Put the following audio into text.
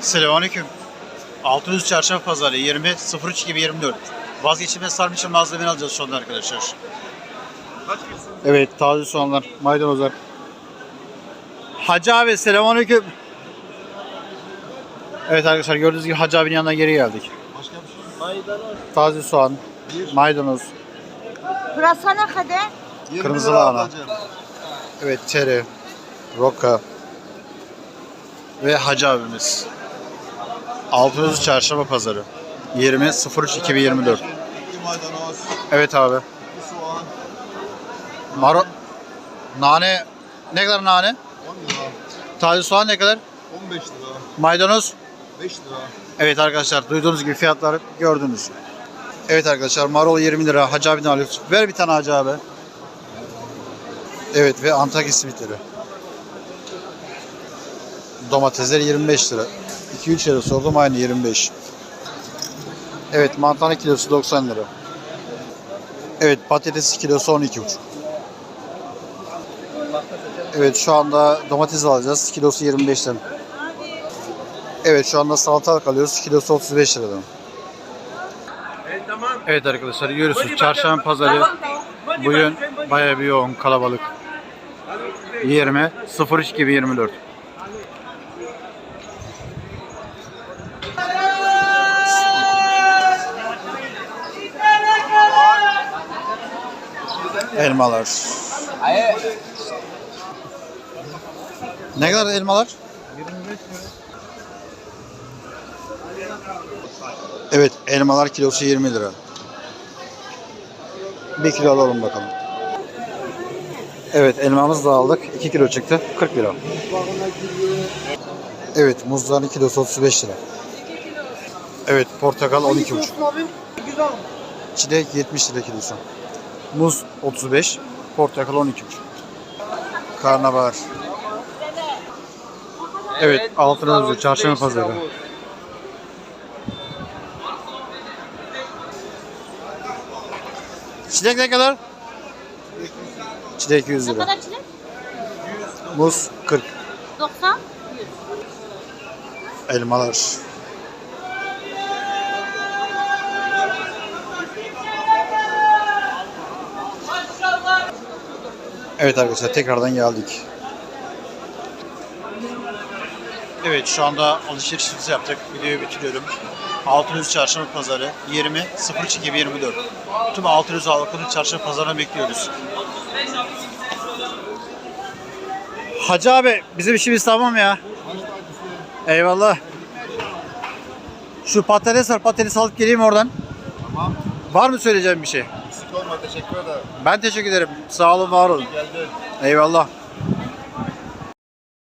Selamünaleyküm. Altınüz Çarşamba Pazarı 20 03 2024. Vazgeçilmez sarmışın malzemeni alacağız şu anda arkadaşlar. Evet taze soğanlar, maydanozlar. Hacı abi selamünaleyküm. Evet arkadaşlar gördüğünüz gibi Hacı abinin yanına geri geldik. Başka bir şey Maydanoz. Taze soğan, maydanoz, Pırasa ne kadar? 20 Kırmızı lahana. evet tere, roka ve Hacı abimiz. Altınüz Çarşamba Pazarı 20 03 2024. Bir maydanoz, Evet abi. Maro nane ne kadar nane? 10 lira, Taze soğan ne kadar? 15 lira, Maydanoz? 5 lira. Evet arkadaşlar duyduğunuz gibi fiyatları gördünüz. Evet arkadaşlar marul 20 lira. Hacı abiden alıyoruz. Ver bir tane Hacı abi. Evet ve Antakya simitleri. Domatesler 25 lira. 2-3 lira sordum aynı 25. Evet mantarın kilosu 90 lira. Evet patates kilosu 12,5. Evet şu anda domates alacağız. Kilosu 25 lira. Evet şu anda salatalık alıyoruz. Kilosu 35 liradan. Evet arkadaşlar görüyorsunuz çarşamba pazarı bugün bayağı bir yoğun kalabalık. 20 03 gibi 24. Elmalar. Ne kadar elmalar? Evet, elmalar kilosu 20 lira. Bir kilo alalım bakalım. Evet, elmamızı da aldık. 2 kilo çıktı. 40 lira. Evet, muzların kilosu 35 lira. Evet, portakal 12,5. Çilek 70 lira kilosu. Muz 35, portakal 12,5. Karnabahar. Evet, Altınözü Çarşamba Pazarı. Çilek ne kadar? Çilek 100 Ne lira. kadar çilek? Muz 40. 90. Elmalar. Evet arkadaşlar tekrardan geldik. Evet şu anda alışverişimizi yaptık. Videoyu bitiriyorum. Altınüz Çarşamba Pazarı 20 03 2024. Tüm Altınüz halkını Çarşamba Pazarı'na bekliyoruz. Hacı abi bizim işimiz tamam ya. Eyvallah. Şu patates var patates alıp geleyim oradan. Tamam. Var mı söyleyeceğim bir şey? Teşekkür ederim. Ben teşekkür ederim. Sağ olun var olun. Geldi. Eyvallah.